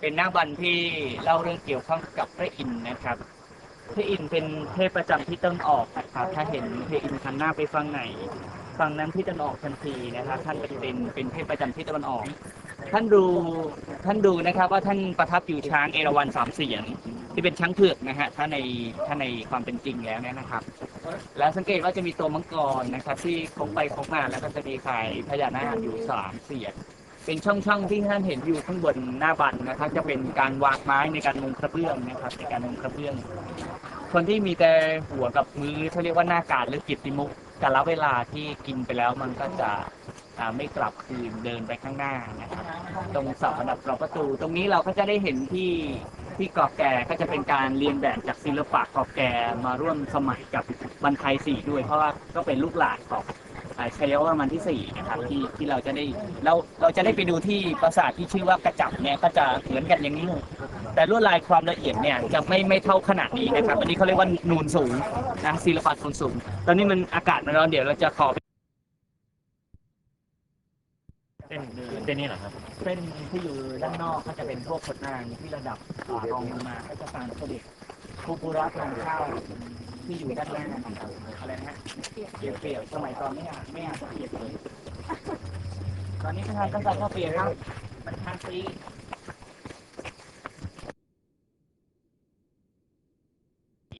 เป็นหน้าบันที่เล่าเรื่องเกี่ยวข้องกับพระอินทร์นะครับ พระอินทร์เป็นเทพประจำที่ต้นออกนะครับ ถ้าเห็นพระอินทร์หันหน้าไปฝั่งไหนฝั่งนั้นที่ตะวันออกทันทีนะครับท่านเป็นเป็นเทพประจำที่ตะวันออก ท่านดูท่านดูนะครับ ว่าท่านประทับอยู่ช้างเอราวัณสามเสียนที่เป็นช้างเผือกนะฮะถ้าในถ้าในความเป็นจริงแล้วเนี่ยนะครับ แล้วสังเกตว่าจะมีตัวมังกรนะครับ ที่โค้งไปโค้งมาแล้วก็จะมีไข่พญานาคอยู่สามเสียน เป็นช่องๆที่ท่านเห็นอยู่ข้างบนหน้าบันนะครับ จะเป็นการวางไม้ในการมุงกระเบื้องนะครับ ในการมุงกระเบื้อง คนที่มีแต่หัวกับมือเขาเรียกว่าหน้ากาดหรือกิตติมุกแต่ละเวลาที่กินไปแล้วมันก็จะไม่กลับคืนเดินไปข้างหน้านะครับ ตรงเสาอันดับกรอบประตู ตรงนี้เราก็จะได้เห็นที่ที่กรอบแก่ก็จะเป็นการเรียนแบบจากศิลปะกรอบแก่มาร่วมสมัยกับบรรทายสีด้วย เพราะว่าก็เป็นลูกหลานของ อ่าชัยวรมันที่สี่นะครับที่ที่เราจะได้เราเราจะได้ไปดูที่ปราสาทที่ชื่อว่ากระจับเนี่ยก็จะเหมือนกันอย่างนี้เลยแต่ลวดลายความละเอียดเนี่ยจะไม่ไม่เท่าขนาดนี้นะครับอันนี้เขาเรียกว่านูนสูงนะศิลปะนูนสูง ตอนนี้มันอากาศมันร้อนเดี๋ยวเราจะขอเส้นเส้นนี้เหรอครับเส้นที่อยู่ด้านนอกก็จะเป็นพวกขนนางที่ระดับอ่ารองลงมาก็จะตามเสด็จคูปุระทางเข้า ที่อยู่ด้านล่างอะไรนะฮะเปรียบเปรียบสมัยตอนไม่อาไม่อาจจะเปรียบเลยตอนนี้ทางก็จะเข้าเปรียบครับมันทางซี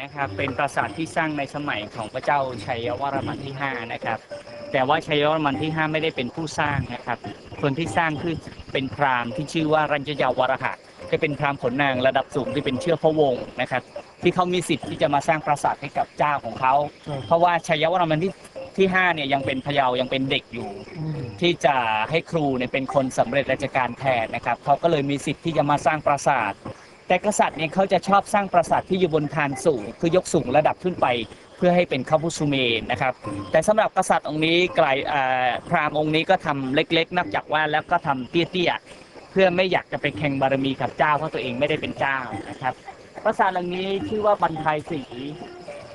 นะครับเป็นปราสาทที่สร้างในสมัยของพระเจ้าชัยวรมันที่ห้านะครับ แต่ว่าชัยวรมันที่ห้าไม่ได้เป็นผู้สร้างนะครับ คนที่สร้างคือเป็นพราหมณ์ที่ชื่อว่ารัญญาวรหะ จะเป็นพราหมณ์ขนนางระดับสูงที่เป็นเชื้อพระวงศ์นะครับ ที่เขามีสิทธิ์ที่จะมาสร้างปราสาทให้กับเจ้าของเขา เพราะว่าชัยวรมันที่ที่ห้าเนี่ยยังเป็นพะเยายังเป็นเด็กอยู่ ที่จะให้ครูเนี่ยเป็นคนสำเร็จราชการแทนนะครับเขาก็เลยมีสิทธิ์ที่จะมาสร้างปราสาท แต่กษัตริย์เนี่ยเขาจะชอบสร้างปราสาทที่อยู่บนฐานสูง คือยกสูงระดับขึ้นไปเพื่อให้เป็นข้าพุสุเมนนะครับ แต่สำหรับกษัตริย์องค์นี้ไกลอ่าพราหมณ์องค์นี้ก็ทำเล็กๆ นับจากว่าแล้วก็ทำเตี้ยๆ เพื่อไม่อยากจะไปแข่งบารมีกับเจ้าเพราะตัวเองไม่ได้เป็นเจ้านะครับปราสาทหลังนี้ชื่อว่าบันไทยศรี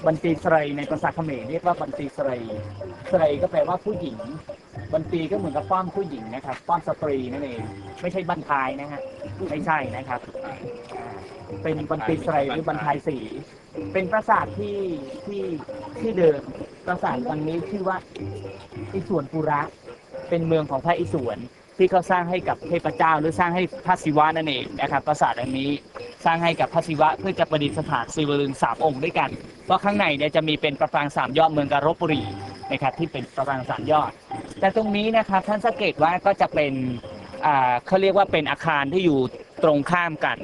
บันตีสไรในภาษาเขมรเรียกว่าบันตีสไรสไรก็แปลว่าผู้หญิง บันตีก็เหมือนกับป้อมผู้หญิงนะครับป้อมสตรีนั่นเองไม่ใช่บันทายนะฮะไม่ใช่นะครับ เป็นบันตีสไรหรือบันทายสีเป็นปราสาทที่ที่ที่เดิมปราสาทวันนี้ชื่อว่าอิสวนปุระ เป็นเมืองของพระอิศวร ที่เขาสร้างให้กับเทพเจ้า หรือสร้างให้พระศิวะนั่นเองนะครับปราสาทอันนี้สร้างให้กับพระศิวะเพื่อจะประดิษฐานศิวลึงสามองค์ด้วยกัน เพราะข้างในเนี่ยจะมีเป็นประปรางสามยอดเมืองการบบุรีนะครับที่เป็นประปรางสามยอด แต่ตรงนี้นะครับท่านสังเกตว่าก็จะเป็นเขาเรียกว่าเป็นอาคารที่อยู่ตรงข้ามกัน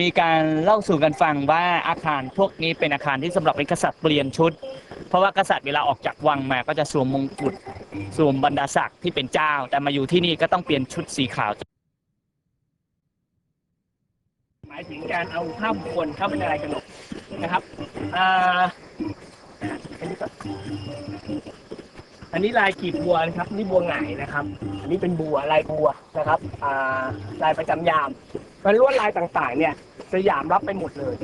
มีการเล่าสู่กันฟังว่าอาคารพวกนี้เป็นอาคารที่สำหรับเป็นกษัตริย์เปลี่ยนชุด เพราะว่ากษัตริย์เวลาออกจากวังมาก็จะสวมมงกุฎสวมบรรดาศักดิ์ที่เป็นเจ้า แต่มาอยู่ที่นี่ก็ต้องเปลี่ยนชุดสีขาว หมายถึงการเอาข้ามคนเข้าไปในลายกระหนกนะครับออันนี้ลายกีบบัวนะครับ นี่บัวหงายนะครับอันนี้เป็นบัวลายบัวนะครับลายประจำยามมันลวดลายต่างๆ เนี่ยสยามรับไปหมดเลย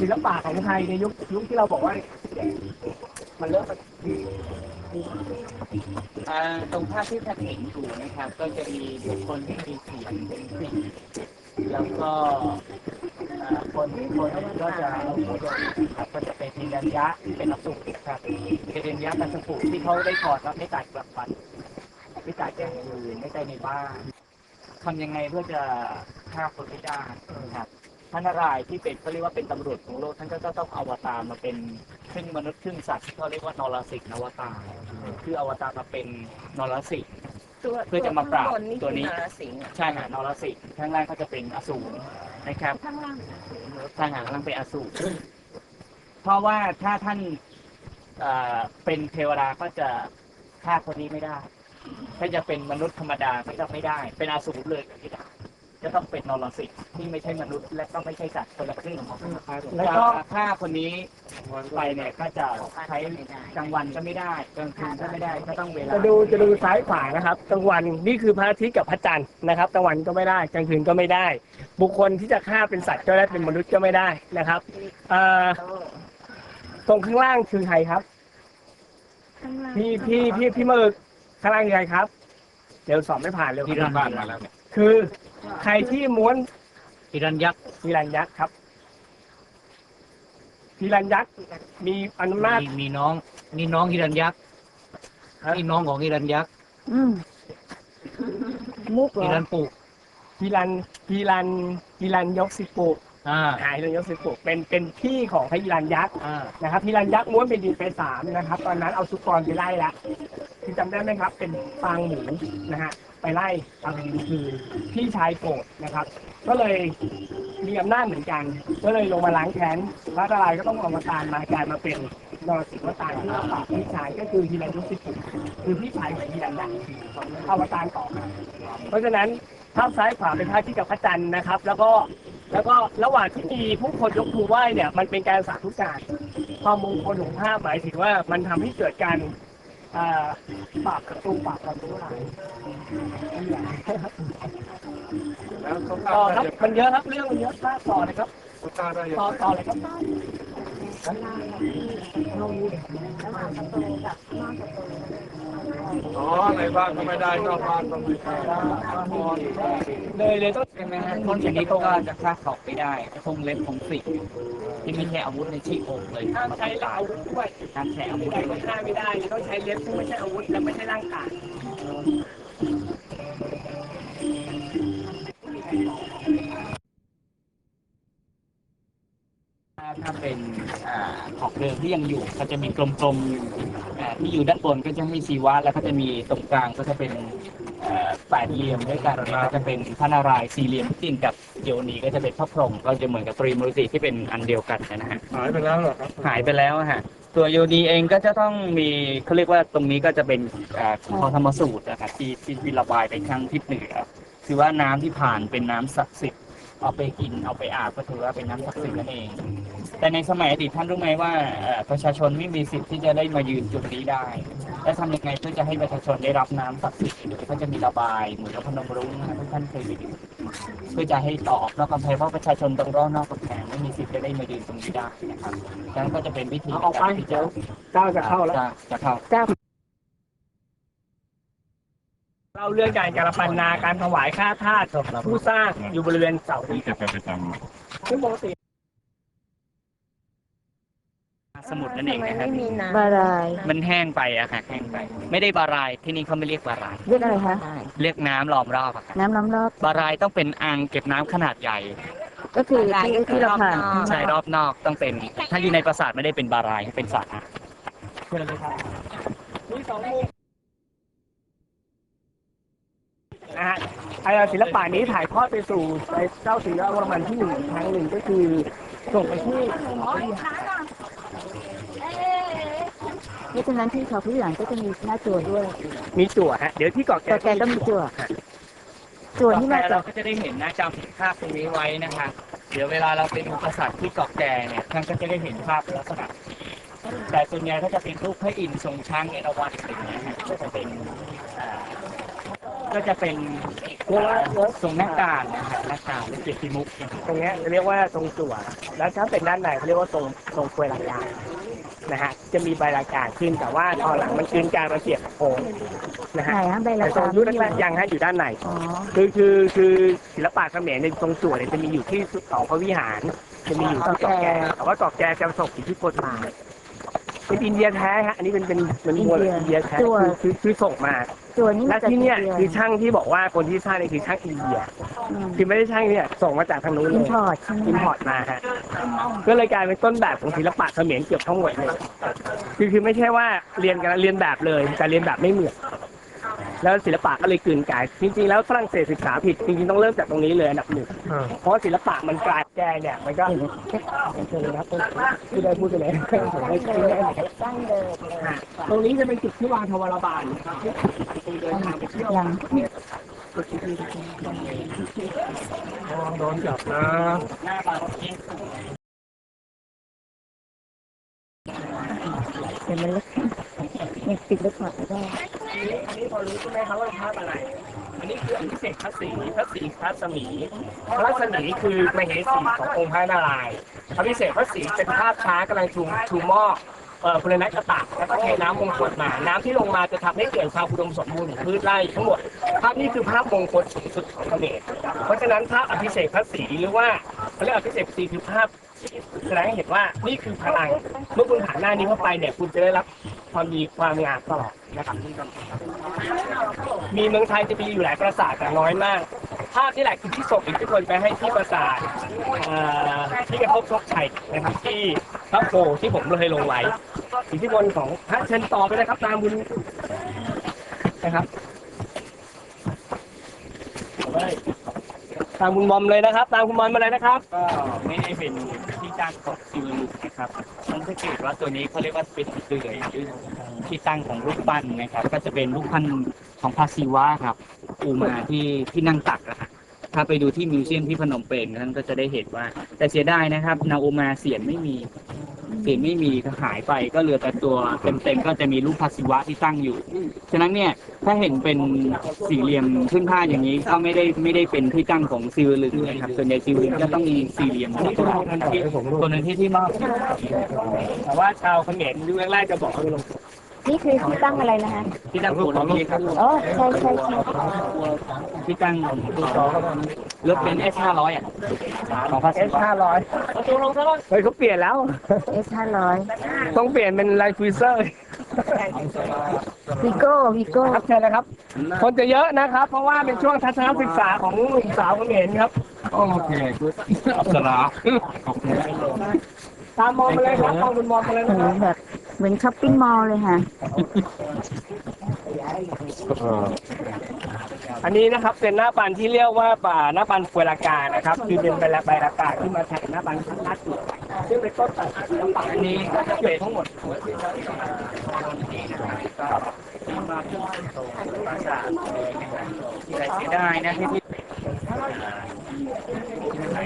ศิลปะของไทยในยุคยุคที่เราบอกว่า มันเริ่มมาตรงภาพที่ท่านเห็นอยู่นะครับ ก็จะมีบุคคลที่มีเสียงเป็นสิ่งแล้วก็คนคนก็จะเอาหัวโดนครับก็จะเป็นทีนัญญะเป็นอสุครับเป็นทีนัญญะเป็นสปุที่เขาได้ถอดแล้วไม่จ่ายกลับบัตรไม่จ่ายแก่อย่างอื่นไม่จ่ายในบ้านทำยังไงเพื่อจะฆ่าคนไม่ได้ครับ ท่านนารายณ์ที่เป็นเขาเรียกว่าเป็นตำรวจของโลกท่านก็จะต้องอวตารมาเป็นครึ่งมนุษย์ครึ่งสัตว์ที่เขาเรียกว่านรสิงห์นวตารคืออวตารมาเป็นนรสิงห์ตัวเพื่อจะมาปราบตัวนี้คือนรสิงห์อะใช่ฮะนรสิงห์ข้างล่างก็จะเป็นอสูรนะครับ ข้างล่างทางหางล่างเป็นอสูรเพราะว่าถ้าท่านเอ่อเป็นเทวดาก็จะฆ่าคนนี้ไม่ได้ ถ้าจะเป็นมนุษย์ธรรมดาก็จะไม่ได้ เป็นอสูรเลยก็ไม่ได้ จะต้องเป็นนรสิงห์ที่ไม่ใช่มนุษย์ และก็ไม่ใช่สัตว์คนละครึ่งแล้วก็ฆ่าคนนี้ไปเนี่ยก็จะใช้กลางวันก็ไม่ได้กลางคืนก็ไม่ได้ก็ต้องเวลาจะดูจะดูซ้ายขวานะครับกลางวันนี่คือพระอาทิตย์กับพระจันทร์นะครับกลางวันก็ไม่ได้กลางคืนก็ไม่ได้ บุคคลที่จะฆ่าเป็นสัตว์ก็ได้เป็นมนุษย์ก็ไม่ได้นะครับเอ่อตรงข้างล่างคือใครครับข้างล่างพี่พี่พี่พี่หมึกข้างล่างคือใครครับ เดี๋ยวสอบไม่ผ่านเร็วที่บ้านมาแล้วเนี่ยคือ ใครที่ม้วนฮิรันยักษ์พีรันยักษ์ครับพีรันยักษ์มีอำนาจมีมีน้องนี่น้องฮิรันยักษ์ฮะนี่น้องของฮิรันยักษ์อืมมุกเหรฮิอรันปุพีรันพีรันพีรันยกสิปุอ่าหายเลยยกสิปุเป็นเป็นพี่ของพระพีรันยักษ์อ่านะครับพีรันยักษ์ม้วนเป็นดินไปสามนะครับ ตอนนั้นเอาสุกรไปไล่ละที่จำได้ไหมครับ เป็นฟางหมูนะฮะ ไปไล่ทำดินคืนพี่ชายโกรธนะครับ ก็เลยมีอำนาจเหมือนกัน ก็เลยลงมาล้างแค้นพระนารายณ์ก็ต้องอวตารมากลายมาเป็นนรสิงห์วตารที่มาปราบพี่ชายก็คือฮีรันยุสิปุคือพี่ชายของฮีรันยักษ์อวตารต่อมาเพราะฉะนั้นภาพซ้ายขวาเป็นภาพที่กับพระจันทร์นะครับ แล้วก็แล้วก็ระหว่างที่มีผู้คนยกมือไหว้เนี่ยมันเป็นการสาธุการความมงคลของภาพหมายถึงว่ามันทำให้เกิดการ อ่าปราบศัตรูปราบศัตรูหลายต่อครับมันเยอะครับเรื่องมันเยอะมากต่อเลยครับต่อต่อเลยครับ อ๋อในบ้านก็ไม่ได้นอกบ้านก็ไม่ได้เลยเลยต้องใช่ไหมฮะต้นชนิดก็จะฆ่าเขาไม่ได้คงเล็บคงสิกที่ไม่ใช่อาวุธในที่อกเลยห้ามใช้อาวุธด้วยการใช้อาวุธใช้ไม่ได้ไม่ได้ต้องใช้เล็บซึ่งไม่ใช่อาวุธและไม่ใช่ร่างกาย เดิมที่ยังอยู่ก็จะมีกลมๆที่อยู่ด้านบนก็จะให้ชีวะแล้วก็จะมีตรงกลางก็จะเป็นแปดเหลี่ยมด้วยกันก็จะเป็นพระนารายณ์สี่เหลี่ยมตินกับโยนีก็จะเป็นพระพรหมก็จะเหมือนกับตรีมุรติที่เป็นอันเดียวกันนะฮะหายไปแล้วเหรอครับหายไปแล้วฮะตัวโยนีเองก็จะต้องมีเขาเรียกว่าตรงนี้ก็จะเป็นอ่าพอธรรมสูตรนะครับที่ที่ระบายไปทางทิศเหนือคือว่าน้ำที่ผ่านเป็นน้ำศักดิ์สิทธิ์ เอาไปกินเอาไปอาบก็ถือว่าเป็นน้ำศักดิ์สิทธิ์นั่นเอง แต่ในสมัยอดีตท่านรู้ไหมว่าเอ่อประชาชนไม่มีสิทธิ์ที่จะได้มายืนจุดนี้ได้ และทำยังไงเพื่อจะให้ประชาชนได้รับน้ำศักดิ์สิทธิ์ก็จะมีระบายเหมือนกับพนมรุ้งนะทุกท่านเคยไปดูเพื่อจะให้ต่อออกนอกกำแพงเพราะประชาชนตรงรอบนอกกำแพงไม่มีสิทธิ์จะได้มายืนตรงนี้ได้นะครับดังนั้นก็จะเป็นวิธีเอาออกไปที่เดี๋จะยวเจ้าจะเข้าแล้วจะจะเข้า เราเรื่องการการปันนาการถวายค่าทาสผู้สร้างอยู่บริเวณเสาผมจะไปประจซึ่งปกติสมุดนั่นเองนะครับบารายมันแห้งไปอะค่ะแห้งไป ไม่ได้บารายที่นี่เขาไม่เรียกบารายเรียกอะไรคะเรียกน้ำล้อมรอบอะค่ะน้ำล้อมรอบบารายต้องเป็นอ่างเก็บน้ำขนาดใหญ่ ก็คือที่ที่เราผ่านใช่รอบนอกต้องเป็น ถ้าอยู่ในปราสาทไม่ได้เป็นบารายเป็นสระน้เชิญเลยครับมีสองมุมนะฮะไอ้ ศิลปะนี้ถ่ายทอดไปสู่ไอ้เจ้าศรีวรมันที่หนึ่งครั้งหนึ่งก็คือส่งไปที่เพราะฉะนั้นที่เขาผู้หลังก็จะมีหน้าจั่วด้วย มีจั่วฮะ เดี๋ยวที่เกาะแก่แต่กก็มีจั่วจั่วที่มาแต่จาเราก็จะได้เห็นนะจำภาพตรงนี้ไว้นะคะ เดี๋ยวเวลาเราไปดูปราสาทที่เกาะแก่เนี่ยท่านก็จะได้เห็นภาพลักษณะแต่ส่วนใหญ่ก็จะเป็นรูปพระอินทร์ทรงช้างเอราวัณก็จะเป็นก็จะเป็นเรียกว่าทรงหน้ากากนะครับหน้ากากหรือเกียรติมุกนะครับตรงเนี้ยเรียกว่าทรงจั่วแล้วถ้าเป็นด้านในเขาเรียกว่าทรงทรงควยหลักการนะฮะจะมีใบหลักการขึ้นแต่ว่าตอนหลังมันคืนการมาเสียบโค้งนะไหนฮะฮะใบแต่ละทรงกายุคแรกๆยังฮะอยู่ด้านใน อ๋อ คือคือคือศิลปะเขมรในทรงจั่วเนี่ยจะมีอยู่ที่เขาพระวิหาร จะมีอยู่ที่เกาะแก่แต่ว่าเกาะแก่จะประสบอิทธิพลมา เป็นอินเดียแท้ฮะอันนี้เป็นเป็นเป็นมวลอินเดียแท้คือคือคือส่งมาจั่วนี่และมาจากที่เนี่ยอิคือช่างที่บอกว่าคนที่สร้างเนี่ยคือช่างอินเดีย คือไม่ได้ช่างเนี่ยส่งมาจากทางนู้นเลอินยพอร์ตใช่ไหมอินพอร์ตมาฮะก็เลยกลายเป็นต้นแบบของศิลปะเขมรเกือบทั้งหมดเลยคือคือไม่ใช่ว่าเรียนกันเรียนแบบเลยแต่เรียนแบบไม่เหมือน แล้วศิลปะก็เลยกลืนกลายจริงๆแล้วฝรั่งเศสศึกษาผิดจริงๆต้องเริ่มจากตรงนี้เลยอันดับหนึ่งเพราะศิลปะมันกลายแกเนี่ยมันก็เชิญเลยครับที่ได้พูดไปเลยผมไม่ใช่แน่เลยครับตรงนี้จะเป็นจุดที่วางทวารบาลนะครับที่เดินทางไปเที่ยวยังำระวังโดนจับนะ ดี๋ยวมันล็กยังปิดแล้วถอดไม่ได้อันนี้พอรู้ใช่ไหมครับว่าภาพอะไร อันนี้คืออภิเษกพระศรีพระศรีพระสมีพระสมีคือมเหสีขององค์พระนารายณ์อภิเษกพระศรีเป็นภาพช้างกำลังชูชูหม้อเอ่อพลนักกระตากแล้วก็เทน้ำมงคลมา น้ำที่ลงมาจะทำให้เกิดความอุดมสมบูรณ์ของพืชไร่ทั้งหมด ภาพนี้คือภาพมงคลสูงสุดของเขมรเพราะฉะนั้นภาพอภิเษกพระศรีหรือว่าเขาเรียกอภิเษกศรีคือภาพ แสดงให้เห็นว่านี่คือพลัง เมื่อคุณผ่านหน้านี้เข้าไปเนี่ย คุณจะได้รับความดีความงามตลอดนะครับ มีเมืองไทยจะมีอยู่หลายปราสาทแต่น้อยมาก ภาพที่แหละคือที่ส่งอิทธิพลไปให้ที่ปราสาทเอ่อที่กระทบชคชัยนะครับ ที่พระโพที่ผมเคยลงไว้อิทธิพลของพระเชิญต่อไปนะครับ ตามบุญนะครับตามคุณบอมเลยนะครับ ตามคุณบอมมาเลยนะครับ ก็ไม่ได้เป็น ตั้งของซิวลุกนะครับต้องสังเกตว่าตัวนี้เขาเรียกว่าเป็นเดือยที่ตั้งของรูปปั้นนะครับ ก็จะเป็นรูปปั้นของพระศิวะครับอูมาที่ที่นั่งตักนะครับ ถ้าไปดูที่มิวเซียมที่พนมเปญท่านก็จะได้เห็นว่า แต่เสียดายนะครับ นาโอมาเสียนไม่มี เสียนไม่มีก็หายไปก็เหลือแต่ตัวเต็มๆก็จะมีรูปพระศิวะที่ตั้งอยู่ ฉะนั้นเนี่ยถ้าเห็นเป็นสี่เหลี่ยมขึ้นผ้าอย่างนี้ก็ไม่ได้ไม่ได้เป็นที่ตั้งของซิวลึงนะครับส่วนใหญ่ซิวลึงก็ต้องมีสี่เหลี่ยมตัวนั้นที่ตัวนั้นที่ที่มากแต่ว่าชาวเขมรยุคแรกๆจะบอกว่า นี่คือที่ตั้งอะไรนะคะที่ตั้งของนี้ครับอ๋อใช่ใช่ใช่ที่ตั้งรถเป็นเอสห้าร้อยอะของพระเอศิสวะห้าร้อยเฮ้ยเขาเปลี่ยนแล้วเอสห้าร้อยต้องเปลี่ยนเป็นไลฟ์ฟิเซอร์วิโก้วิโก้ครับเชิญนะครับ คนจะเยอะนะครับ เพราะว่าเป็นช่วงทัศนศึกษาของหนุ่มสาวเขมรครับ โอเคอัปสราขอบคุณตามมองมาเลยครับมองคุณมองมาเลยโอ้นะโหครับแบบ เหมือนช้อปปิ้งมอลล์เลยค่ะ อันนี้นะครับเป็นหน้าปันที่เรียกว่าป่าหน้าปันเวลากานะครับ คือเป็นใบละใบละกาที่มาแทนหน้าปันพันธุ์จุดซึ่งเป็นต้นตัดศิลปะอันนี้ก็จะเป็นทั้งหมดที่ไรเสียดายนะที่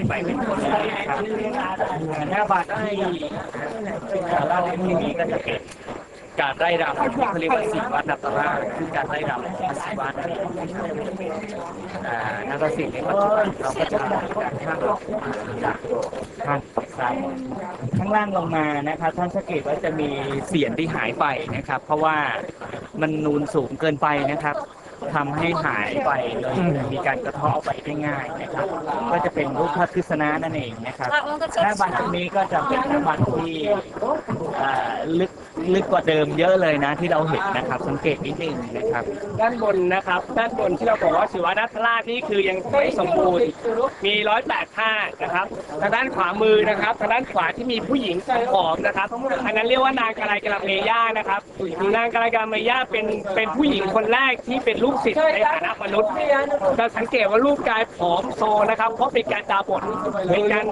ไปเป็นคนเลยนะครับหน้าบัตรที่เล่าที่นี้ก็จะเป็นการไล่รำเขาเรียกว่าสีวัดดับตราคือการไล่รำสีวัดอ่านักศิลป์ในปัจจุบันเราก็จะการข้างหลังจากข้างซ้ายข้างล่างลงมานะครับท่านสังเกตว่าจะมีเสียงที่หายไปนะครับ เพราะว่ามันนูนสูงเกินไปนะครับ ทำให้หายไปเลยมีการกระเทาะไปได้ง่ายนะครับ ก็จะเป็นรูปพระคริสนะนั่นเองนะครับหน้าบัตรตรงนี้ก็จะเป็นหน้าบัตรที่อ่าลึกลึกกว่าเดิมเยอะเลยนะที่เราเห็นนะครับ สังเกตนิดนึงนะครับ ด้านบนนะครับ ด้านบนที่เราบอกว่าศิวะนัทราชนี่คือยังไม่สมบูรณ์มีร้อยแปดท่านะครับทางด้านขวามือนะครับทางด้านขวาที่มีผู้หญิงผอมนะครับอันนั้นเรียกว่านางกะไรกะละเมย่านะครับนางกะไรกะละเมย่าเป็นเป็นผู้หญิงคนแรกที่เป็นลูกศิษย์ในฐานะมนุษย์จะสังเกตว่ารูปกายผอมโซนะครับ เพราะเป็นการตาบอดเป็นการ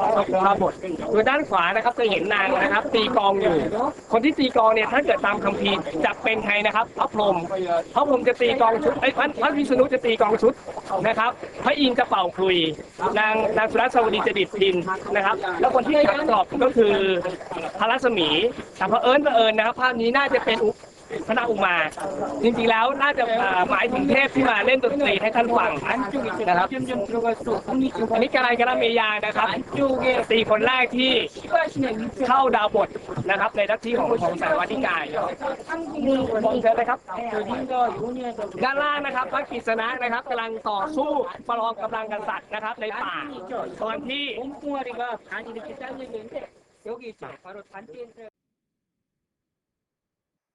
ตาบอดโดยด้านขวานะครับจะเห็นนางนะครับ ตีกลองอยู่ คนที่ตีกลองเนี่ยถ้าเกิดตามคัมภีร์จะเป็นใครนะครับพระพรหมพระพรหมจะตีกลองชุดไอ้ยพระพระวิษณุจะตีกลองชุดนะครับ พระอินทร์จะเป่าคลุย นางนางสุรัสวดีจะดิดดินนะครับ แล้วคนที่ขัดกรอบก็คือพระรัศมีแต่พระเผอิญเผอิญนะครับภาพนี้น่าจะเป็นอุ พระนาอุมา จริงๆแล้วน่าจะหมายถึงเทพที่มาเล่นดนตรีให้ท่านฟังนะครับอันนี้กาลายกาลาเมยานะครับตีคนแรกที่เข้าดาวบทนะครับในลัทธิของของสายวัติกายมีมองเชิญเลยครับด้านล่างนะครับพระกฤษณะนะครับกำลังต่อสู้ประลองกำลังกันสัตว์นะครับในป่าตอนที่